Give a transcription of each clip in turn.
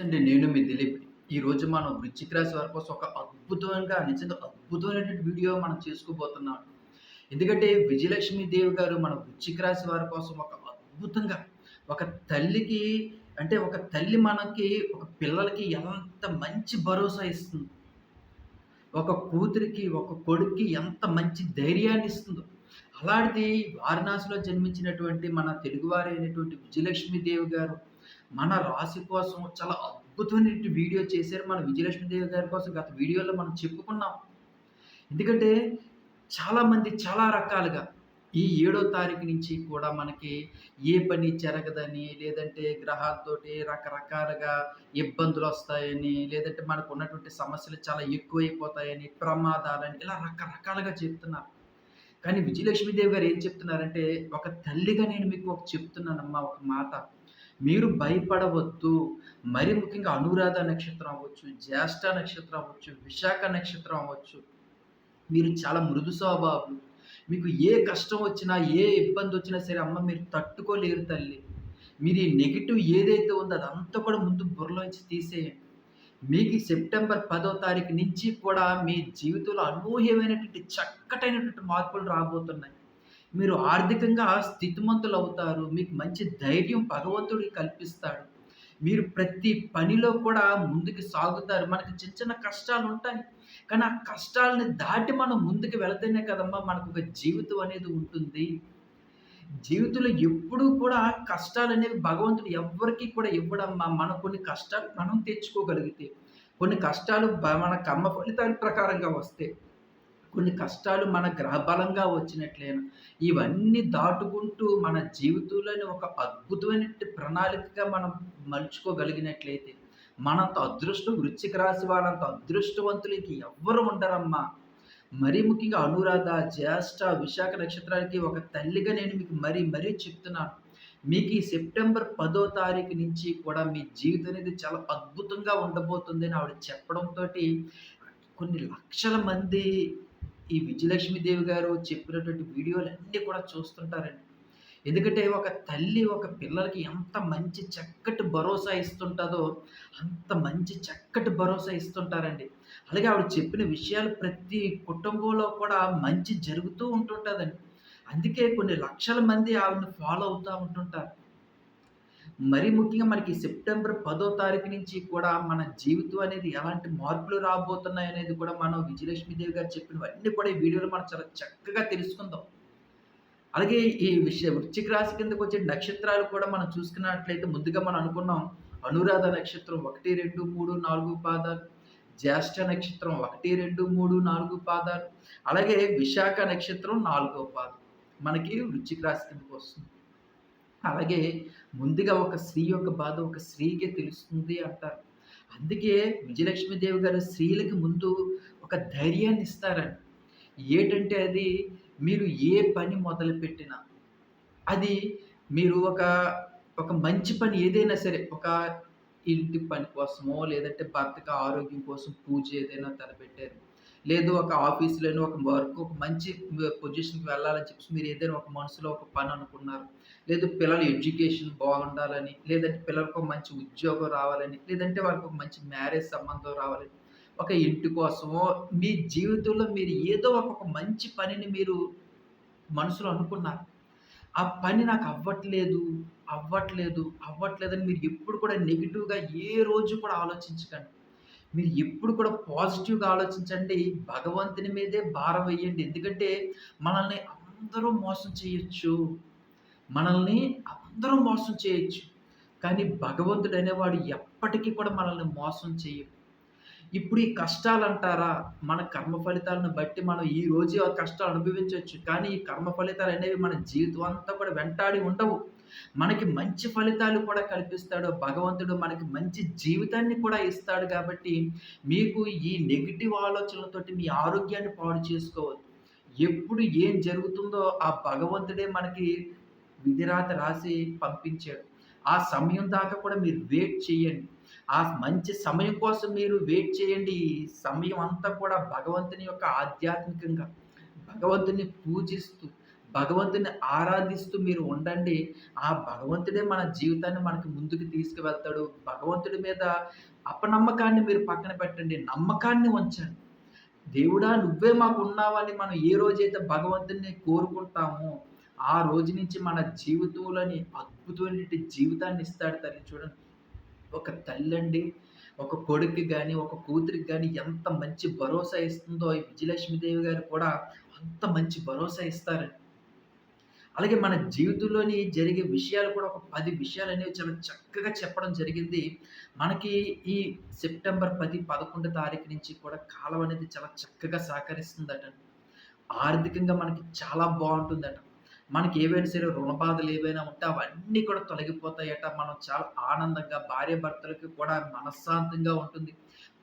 నమస్తే అండి నేను మీ దిలీప్. ఈరోజు మనం వృచ్చిక రాశి వారి కోసం ఒక అద్భుతంగా నిజంగా అద్భుతమైనటువంటి వీడియో మనం చేసుకోబోతున్నాం. ఎందుకంటే విజయలక్ష్మి దేవి గారు మన వృచ్చిక రాశి వారి కోసం ఒక అద్భుతంగా ఒక తల్లికి అంటే ఒక తల్లి మనకి ఒక పిల్లలకి ఎంత మంచి భరోసా ఇస్తుంది. ఒక కూతురికి ఒక కొడుక్కి ఎంత మంచి ధైర్యాన్ని ఇస్తుందో. అలాంటిది వారణాసిలో జన్మించినటువంటి మన తెలుగువారైనటువంటి విజయలక్ష్మి దేవి గారు మన రాశి కోసం చాలా అద్భుతమైన వీడియో చేశారు మన విజయలక్ష్మి దేవి గారి కోసం. గత వీడియోలో మనం చెప్పుకున్నాం. ఎందుకంటే చాలామంది చాలా రకాలుగా ఈ ఏడో తారీఖు నుంచి కూడా మనకి ఏ పని జరగదని లేదంటే గ్రహాలతోటి రకరకాలుగా ఇబ్బందులు వస్తాయని లేదంటే మనకు ఉన్నటువంటి సమస్యలు చాలా ఎక్కువైపోతాయని ప్రమాదాలని ఇలా రకరకాలుగా చెప్తున్నారు. కానీ విజయలక్ష్మీదేవి గారు ఏం చెప్తున్నారంటే ఒక తల్లిగా నేను మీకు ఒక చెప్తున్నానమ్మా ఒక మాట. మీరు భయపడవద్దు. మరి ముఖ్యంగా అనురాధ నక్షత్రం అవ్వచ్చు జ్యేష్ఠ నక్షత్రం అవ్వచ్చు విశాఖ నక్షత్రం అవ్వచ్చు. మీరు చాలా మృదు స్వభావం మీకు ఏ కష్టం వచ్చినా ఏ ఇబ్బంది వచ్చినా సరే అమ్మ మీరు తట్టుకోలేరు తల్లి. మీరు ఈ నెగిటివ్ ఏదైతే ఉందో అదంతా కూడా ముందు బుర్రలోంచి తీసేయండి. మీకు ఈ సెప్టెంబర్ పదో తారీఖు నుంచి కూడా మీ జీవితంలో అనూహ్యమైనటువంటి చక్కటైనటువంటి మార్పులు రాబోతున్నాయి. మీరు ఆర్థికంగా స్థితిమంతులు అవుతారు మీకు మంచి ధైర్యం భగవంతుడు కల్పిస్తాడు. మీరు ప్రతి పనిలో కూడా ముందుకు సాగుతారు. మనకి చిన్న చిన్న కష్టాలు ఉంటాయి. కానీ ఆ కష్టాలని దాటి మనం ముందుకు వెళితేనే కదమ్మా మనకు ఒక జీవితం అనేది ఉంటుంది. జీవితంలో ఎప్పుడూ కూడా కష్టాలు అనేవి భగవంతుడు ఎవరికి కూడా ఇవ్వడమ్మా. మన కొన్ని కష్టాలు మనం తెచ్చుకోగలిగితే కొన్ని కష్టాలు మన కర్మ ఫలితాల ప్రకారంగా వస్తే కొన్ని కష్టాలు మన గ్రహబలంగా వచ్చినట్లయినా ఇవన్నీ దాటుకుంటూ మన జీవితంలోని ఒక అద్భుతమైన ప్రణాళికగా మనం మలుచుకోగలిగినట్లయితే మనంత అదృష్టం వృశ్చిక రాశి వాళ్ళంత అదృష్టవంతులకి ఎవ్వరు ఉండరమ్మా. మరీ ముఖ్యంగా అనురాధ జ్యేష్ఠ విశాఖ నక్షత్రానికి ఒక తల్లిగా నేను మీకు మరీ మరీ చెప్తున్నాను. మీకు ఈ సెప్టెంబర్ పదో తారీఖు నుంచి కూడా మీ జీవితం అనేది చాలా అద్భుతంగా ఉండబోతుంది అని ఆవిడ చెప్పడంతో కొన్ని లక్షల మంది ఈ విజయలక్ష్మీదేవి గారు చెప్పినటువంటి వీడియోలు అన్నీ కూడా చూస్తుంటారండి. ఎందుకంటే ఒక తల్లి ఒక పిల్లలకి ఎంత మంచి చక్కటి భరోసా ఇస్తుంటుందో అంత మంచి చక్కటి భరోసా ఇస్తుంటారండి. అలాగే ఆవిడ చెప్పిన విషయాలు ప్రతి కుటుంబంలో కూడా మంచి జరుగుతూ ఉంటుంటుందండి. అందుకే కొన్ని లక్షల మంది ఆవిడని ఫాలో అవుతూ ఉంటుంటారు. మరి ముఖ్యంగా మనకి సెప్టెంబర్ పదో తారీఖు నుంచి కూడా మన జీవితం అనేది ఎలాంటి మార్పులు రాబోతున్నాయి అనేది కూడా మనం విజయలక్ష్మీదేవి గారు చెప్పినవన్నీ కూడా ఈ వీడియోలో మనం చాలా చక్కగా తెలుసుకుందాం. అలాగే ఈ విషయ వృశ్చిక రాశి కిందకు వచ్చే నక్షత్రాలు కూడా మనం చూసుకున్నట్లయితే ముందుగా మనం అనుకున్నాం. అనురాధ నక్షత్రం ఒకటి రెండు మూడు నాలుగు పాదాలు. జ్యేష్ఠ నక్షత్రం ఒకటి రెండు మూడు నాలుగు పాదాలు. అలాగే విశాఖ నక్షత్రం నాలుగో పాదం. మనకి వృశ్చిక రాశి కిందకు వస్తుంది. అలాగే ముందుగా ఒక స్త్రీ యొక్క బాధ ఒక స్త్రీకే తెలుస్తుంది అంటారు. అందుకే విజయలక్ష్మీదేవి గారు స్త్రీలకి ముందు ఒక ధైర్యాన్ని ఇస్తారని. ఏంటంటే అది మీరు ఏ పని మొదలుపెట్టినా అది మీరు ఒక ఒక మంచి పని ఏదైనా సరే ఒక ఇంటి పని కోసమో లేదంటే భర్తకు ఆరోగ్యం కోసం పూజ ఏదైనా తలపెట్టారు. లేదు ఒక ఆఫీస్లోనో ఒక వర్క్ ఒక మంచి పొజిషన్కి వెళ్ళాలని చెప్పి మీరు ఏదైనా ఒక మనసులో ఒక పని అనుకున్నారు. లేదు పిల్లల ఎడ్యుకేషన్ బాగుండాలని లేదంటే పిల్లలకు ఒక మంచి ఉద్యోగం రావాలని లేదంటే వాళ్ళకి ఒక మంచి మ్యారేజ్ సంబంధం రావాలని ఒక ఇంటి కోసమో మీ జీవితంలో మీరు ఏదో ఒక ఒక మంచి పనిని మీరు మనసులో అనుకున్నారు. ఆ పని నాకు అవ్వట్లేదు అవ్వట్లేదు అవ్వట్లేదని మీరు ఎప్పుడు కూడా నెగిటివ్గా ఏ రోజు కూడా ఆలోచించకండి. మీరు ఎప్పుడు కూడా పాజిటివ్గా ఆలోచించండి. భగవంతుని మీదే భారం వేయండి. ఎందుకంటే మనల్ని అందరూ మోసం చేయొచ్చు. మనల్ని అందరూ మోసం చేయొచ్చు. కానీ భగవంతుడు అనేవాడు ఎప్పటికీ కూడా మనల్ని మోసం చేయడు. ఇప్పుడు ఈ కష్టాలు అంటారా? మన కర్మ ఫలితాలను బట్టి మనం ఈ రోజు ఆ కష్టాలు అనుభవించవచ్చు కానీ ఈ కర్మ ఫలితాలు అనేవి మన జీవితం అంతా కూడా వెంటాడి ఉండవు. మనకి మంచి ఫలితాలు కూడా కల్పిస్తాడు. భగవంతుడు మనకి మంచి జీవితాన్ని కూడా ఇస్తాడు కాబట్టి మీకు ఈ నెగిటివ్ ఆలోచనలతోటి మీ ఆరోగ్యాన్ని పాడు చేసుకోవద్దు. ఎప్పుడు ఏం జరుగుతుందో ఆ భగవంతుడే మనకి విధిరాత రాసి పంపించాడు. ఆ సమయం దాకా కూడా మీరు వెయిట్ చేయండి. ఆ మంచి సమయం కోసం మీరు వెయిట్ చేయండి. ఈ సమయం అంతా కూడా భగవంతుని యొక్క ఆధ్యాత్మికంగా భగవంతుని పూజిస్తూ భగవంతుని ఆరాధిస్తూ మీరు ఉండండి. ఆ భగవంతుడే మన జీవితాన్ని మనకి ముందుకు తీసుకువెళ్తాడు. భగవంతుడి మీద అపనమ్మకాన్ని మీరు పక్కన పెట్టండి. నమ్మకాన్ని ఉంచండి. దేవుడా నువ్వే మాకు ఉన్నావని మనం ఏ రోజైతే భగవంతుడిని కోరుకుంటామో, ఆ రోజు నుంచి మన జీవితంలోని అద్భుతమైన జీవితాన్ని ఇస్తాడు తల్లి చూడండి. ఒక తల్లండి, ఒక కొడుకు కానీ ఒక కూతురికి కానీ ఎంత మంచి భరోసా ఇస్తుందో ఈ విజయలక్ష్మీదేవి గారు కూడా అంత మంచి భరోసా ఇస్తారండి. అలాగే మన జీవితంలోని జరిగే విషయాలు కూడా ఒక పది విషయాలు అనేవి చాలా చక్కగా చెప్పడం జరిగింది. మనకి ఈ సెప్టెంబర్ 10, 11 తారీఖు నుంచి కూడా కాలం అనేది చాలా చక్కగా సహకరిస్తుందట. ఆర్థికంగా మనకి చాలా బాగుంటుందట మనకి ఏవైనా సరే రుణ బాధలు ఏవైనా ఉంటే అవన్నీ కూడా తొలగిపోతాయట. మనం చాలా ఆనందంగా భార్యాభర్తలకి కూడా మనశ్శాంతంగా ఉంటుంది.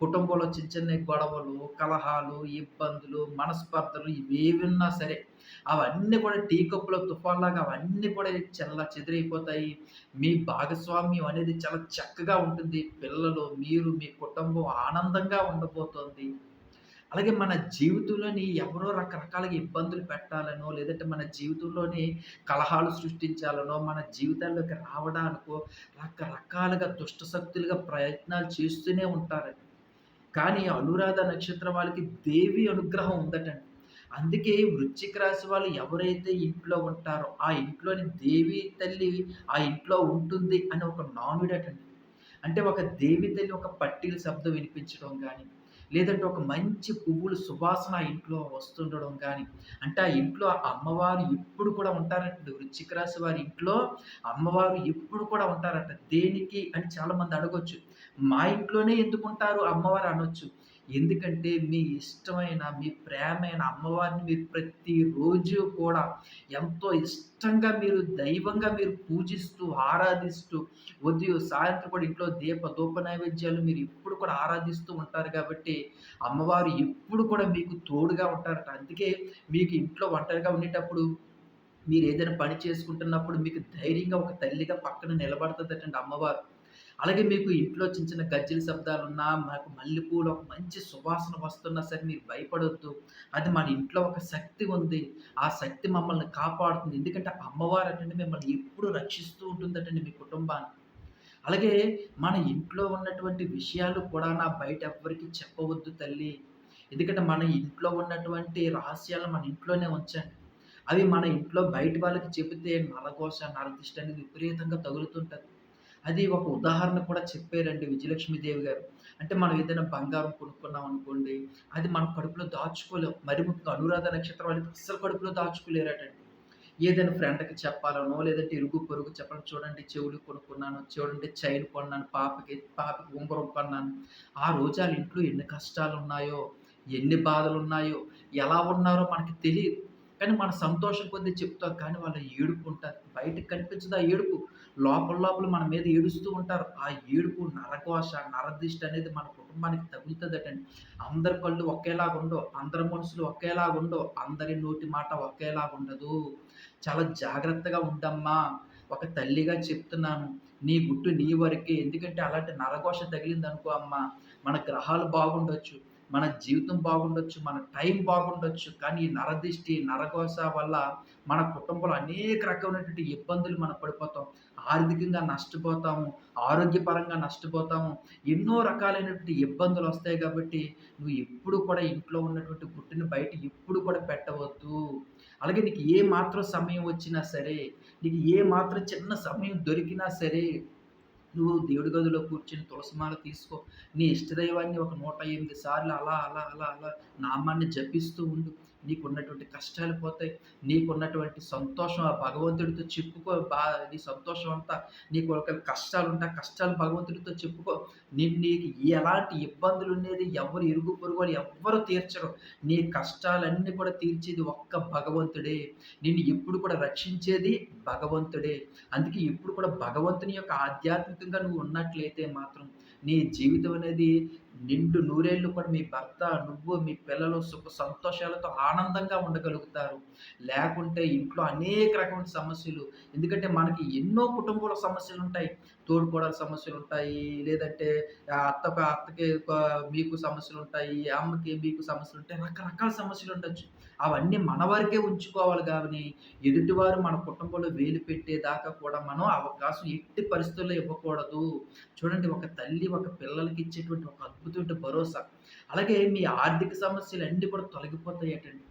కుటుంబంలో చిన్న చిన్న గొడవలు, కలహాలు, ఇబ్బందులు, మనస్పర్ధలు ఇవేవి ఉన్నా సరే అవన్నీ కూడా టీ కప్పులో తుఫాన్‌లాగా అవన్నీ కూడా చెల్లాచెదురైపోతాయి. మీ భాగస్వామ్యం అనేది చాలా చక్కగా ఉంటుంది. పిల్లలు, మీరు, మీ కుటుంబం ఆనందంగా ఉండబోతోంది. అలాగే మన జీవితంలోని ఎవరో రకరకాలుగా ఇబ్బందులు పెట్టాలనో, లేదంటే మన జీవితంలోని కలహాలు సృష్టించాలనో, మన జీవితాల్లోకి రావడానికో రకరకాలుగా దుష్ట శక్తులుగా ప్రయత్నాలు చేస్తూనే ఉంటారండి. కానీ అనురాధ నక్షత్రం వాళ్ళకి దేవి అనుగ్రహం ఉందటండి. అందుకే వృశ్చిక రాశి వాళ్ళు ఎవరైతే ఇంట్లో ఉంటారో, ఆ ఇంట్లోని దేవి తల్లి ఆ ఇంట్లో ఉంటుంది అని ఒక నానుడటండి. అంటే ఒక దేవి తల్లి ఒక పట్టీల శబ్దం వినిపించడం కానీ లేదంటే ఒక మంచి పువ్వులు సువాసన ఇంట్లో వస్తుండడం కానీ అంటే ఆ ఇంట్లో అమ్మవారు ఎప్పుడు కూడా ఉంటారంట వృశ్చిక రాశి వారి ఇంట్లో అమ్మవారు ఎప్పుడు కూడా ఉంటారంట దేనికి అని చాలామంది అడగొచ్చు. మా ఇంట్లోనే ఎందుకుంటారు అమ్మవారు అనొచ్చు. ఎందుకంటే మీ ఇష్టమైన, మీ ప్రేమైన అమ్మవారిని మీరు ప్రతిరోజు కూడా ఎంతో ఇష్టంగా మీరు దైవంగా మీరు పూజిస్తూ, ఆరాధిస్తూ ఉదయం, సాయంత్రం కూడా ఇంట్లో దీప, దూప నైవేద్యాలు మీరు ఎప్పుడు కూడా ఆరాధిస్తూ ఉంటారు కాబట్టి, అమ్మవారు ఎప్పుడు కూడా మీకు తోడుగా ఉంటారట. అందుకే మీకు ఇంట్లో ఒంటరిగా ఉండేటప్పుడు మీరు ఏదైనా పని చేసుకుంటున్నప్పుడు మీకు ధైర్యంగా ఒక తల్లిగా పక్కన నిలబడుతుందటండి అమ్మవారు. అలాగే మీకు ఇంట్లో చిన్న చిన్న గజ్జెల శబ్దాలున్నా, మాకు మల్లెపూలు ఒక మంచి సువాసన వస్తున్నా సరే మీరు భయపడొద్దు. అది మన ఇంట్లో ఒక శక్తి ఉంది. ఆ శక్తి మమ్మల్ని కాపాడుతుంది. ఎందుకంటే అమ్మవారటండి మిమ్మల్ని ఎప్పుడు రక్షిస్తూ ఉంటుందటండి మీ కుటుంబాన్ని. అలాగే మన ఇంట్లో ఉన్నటువంటి విషయాలు కూడా నా బయట ఎవ్వరికి చెప్పవద్దు తల్లి. ఎందుకంటే మన ఇంట్లో ఉన్నటువంటి రహస్యాలు మన ఇంట్లోనే ఉంచండి. అవి మన ఇంట్లో బయట వాళ్ళకి చెబితే నరఘోష, నరదిష్ట అనేది విపరీతంగా తగులుతుంటుంది అది ఒక ఉదాహరణ కూడా చెప్పారండి విజయలక్ష్మీదేవి గారు. అంటే మనం ఏదైనా బంగారం కొనుక్కున్నాం అనుకోండి, అది మనం కడుపులో దాచుకోలేం. మరి ముఖ్యంగా అనురాధ నక్షత్రం అనేది అస్సలు కడుపులో దాచుకోలేరటండి. ఏదైనా ఫ్రెండ్‌కి చెప్పాలనో, లేదంటే ఇరుగు పొరుగు చెప్పాలని చూడండి చెవులు కొనుక్కున్నాను, చూడండి చైన్ కొన్నాను పాపకి, పాపకి ఉంగరం కొన్నాను. ఆ రోజు ఇంట్లో ఎన్ని కష్టాలు ఉన్నాయో ఎన్ని బాధలు ఉన్నాయో ఎలా ఉన్నారో మనకి తెలియదు కానీ మన సంతోషం కొద్దీ చెప్తాం. కానీ వాళ్ళ ఏడుపు ఉంటారు బయటకి కనిపించదు ఆ ఏడుపు. లోపల లోపల మన మీద ఏడుస్తూ ఉంటారు. ఆ ఏడుపు నరకోశ నరదిష్టి అనేది మన కుటుంబానికి తగులుతుందటండి అందరి కళ్ళు ఒకేలాగుండవు. అందరి మనసులు ఒకేలాగుండవు. అందరి నోటి మాట ఒకేలాగుండదు. చాలా జాగ్రత్తగా ఉండమ్మా! ఒక తల్లిగా చెప్తున్నాను. నీ గుట్టు నీ వరకే. ఎందుకంటే అలాంటి నరఘోష తగిలిందనుకో అమ్మా, మన గ్రహాలు బాగుండొచ్చు. మన జీవితం బాగుండొచ్చు. మన టైం బాగుండొచ్చు. కానీ నరదిష్టి, నరఘోష వల్ల మన కుటుంబంలో అనేక రకమైనటువంటి ఇబ్బందులు మనం పడిపోతాం. ఆర్థికంగా నష్టపోతాము. ఆరోగ్యపరంగా నష్టపోతాము. ఎన్నో రకాలైనటువంటి ఇబ్బందులు వస్తాయి కాబట్టి, నువ్వు ఎప్పుడు కూడా ఇంట్లో ఉన్నటువంటి గుట్టుని బయట ఎప్పుడు కూడా పెట్టవద్దు. అలాగే నీకు ఏ మాత్రం సమయం వచ్చినా సరే, నీకు ఏ మాత్రం చిన్న సమయం దొరికినా సరే నువ్వు దేవుడి గదిలో కూర్చొని తులసిమాల తీసుకో. నీ ఇష్టదైవాన్ని ఒక 108 సార్లు అలా, అలా, అలా, అలా నామాన్ని జపిస్తూ ఉండు. నీకున్నటువంటి కష్టాలు పోతాయి. నీకున్నటువంటి సంతోషం ఆ భగవంతుడితో చెప్పుకో. బా నీ సంతోషం అంతా నీకు ఒక కష్టాలు ఉంటా కష్టాలు భగవంతుడితో చెప్పుకో. నేను నీకు ఎలాంటి ఇబ్బందులుండేది ఎవరు ఇరుగు పొరుగు ఎవ్వరు తీర్చరు. నీ కష్టాలన్నీ కూడా తీర్చేది ఒక్క భగవంతుడే. నిన్ను ఎప్పుడు కూడా రక్షించేది భగవంతుడే. అందుకే ఎప్పుడు కూడా భగవంతుని యొక్క ఆధ్యాత్మికంగా నువ్వు ఉన్నట్లయితే మాత్రం నీ జీవితం అనేది నిండు నూరేళ్ళు కూడా మీ భర్త, నువ్వు, మీ పిల్లలు సుఖ సంతోషాలతో ఆనందంగా ఉండగలుగుతారు. లేకుంటే ఇంట్లో అనేక రకమైన సమస్యలు. ఎందుకంటే మనకి ఎన్నో కుటుంబాల సమస్యలు ఉంటాయి. తోడుకోడల సమస్యలు ఉంటాయి. లేదంటే అత్త అత్తకు అత్తకి మీకు సమస్యలు ఉంటాయి. అమ్మకి మీకు సమస్యలు ఉంటాయి. రకరకాల సమస్యలు ఉండొచ్చు. అవన్నీ మన వరకే ఉంచుకోవాలి కానీ ఎదుటివారు మన కుటుంబంలో వేలు పెట్టేదాకా కూడా మనం అవకాశం ఎట్టి పరిస్థితుల్లో ఇవ్వకూడదు. చూడండి ఒక తల్లి ఒక పిల్లలకి ఇచ్చేటువంటి ఒక అద్భుతమైన భరోసా. అలాగే మీ ఆర్థిక సమస్యలు అన్నీ కూడా తొలగిపోతాయటండి.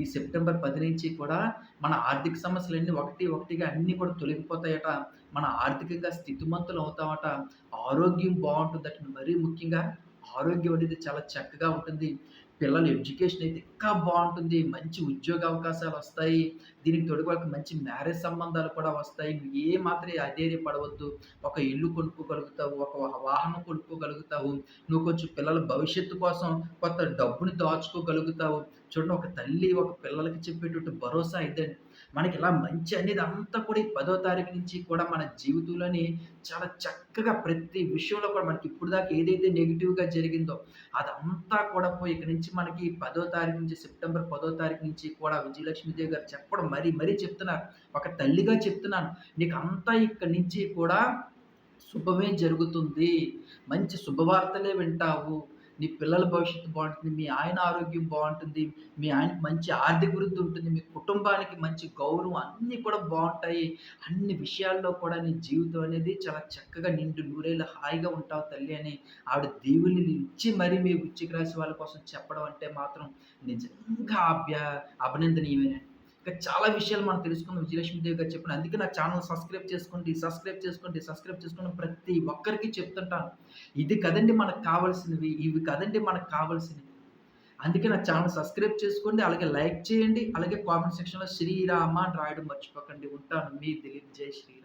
ఈ సెప్టెంబర్ పది నుంచి కూడా మన ఆర్థిక సమస్యలన్నీ ఒకటి ఒకటిగా అన్నీ కూడా తొలగిపోతాయట. మన ఆర్థికంగా స్థితిమంతులు అవుతామట. ఆరోగ్యం బాగుంటుందట మరీ ముఖ్యంగా ఆరోగ్యం అనేది చాలా చక్కగా ఉంటుంది. పిల్లల ఎడ్యుకేషన్ అయితే ఇంకా బాగుంటుంది మంచి ఉద్యోగ అవకాశాలు వస్తాయి దీనికి తోడు వాళ్ళకి మంచి మ్యారేజ్ సంబంధాలు కూడా వస్తాయి. నువ్వు ఏ మాత్రం అధైర్యపడవద్దు. ఒక ఇల్లు కొనుక్కోగలుగుతావు. ఒక వాహనం కొనుక్కోగలుగుతావు. నువ్వు కొంచెం పిల్లల భవిష్యత్తు కోసం కొత్త డబ్బుని దాచుకోగలుగుతావు. చూడండి ఒక తల్లి ఒక పిల్లలకి చెప్పేటువంటి భరోసా ఇదండి. మనకి ఇలా మంచి అనేది అంతా కూడా ఈ పదో తారీఖు నుంచి కూడా మన జీవితంలోని చాలా చక్కగా ప్రతి విషయంలో కూడా మనకి ఇప్పటిదాకా ఏదైతే నెగిటివ్గా జరిగిందో అదంతా కూడా పోయి ఇక్కడి నుంచి మనకి పదో తారీఖు నుంచి సెప్టెంబర్ పదో తారీఖు నుంచి కూడా విజయలక్ష్మీదేవి గారు చెప్పడం మరీ మరీ చెప్తున్నారు. ఒక తల్లిగా చెప్తున్నాను. నీకంతా ఇక్కడి నుంచి కూడా శుభమే జరుగుతుంది. మంచి శుభవార్తలే వింటావు. నీ పిల్లల భవిష్యత్తు బాగుంటుంది మీ ఆయన ఆరోగ్యం బాగుంటుంది మీ ఆయనకి మంచి ఆర్థిక వృద్ధి ఉంటుంది. మీ కుటుంబానికి మంచి గౌరవం అన్నీ కూడా బాగుంటాయి అన్ని విషయాల్లో కూడా నీ జీవితం అనేది చాలా చక్కగా నిండు నూరేళ్ళు హాయిగా ఉంటావు తల్లి అని ఆవిడ దేవుని ఇచ్చి మరీ మీ వృచ్చిక రాశి వాళ్ళ కోసం చెప్పడం అంటే మాత్రం నిజంగా అభ్య అభినందనీయమేనండి. ఇంకా చాలా విషయాలు మనం తెలుసుకుందాం విజయలక్ష్మీదేవి గారు చెప్పిన అందుకే నా ఛానల్ సబ్స్క్రైబ్ చేసుకోండి, సబ్స్క్రైబ్ చేసుకోండి, సబ్స్క్రైబ్ చేసుకోండి ప్రతి ఒక్కరికి చెప్తుంటాను. ఇది కదండి మనకు కావాల్సినవి. ఇవి కదండి మనకు కావాల్సినవి. అందుకే నా ఛానల్ సబ్స్క్రైబ్ చేసుకోండి. అలాగే లైక్ చేయండి. అలాగే కామెంట్ సెక్షన్‌లో శ్రీరామ అని రాయడం మర్చిపోకండి. ఉంటాను. మీ దిలీప్. జై శ్రీరామ్.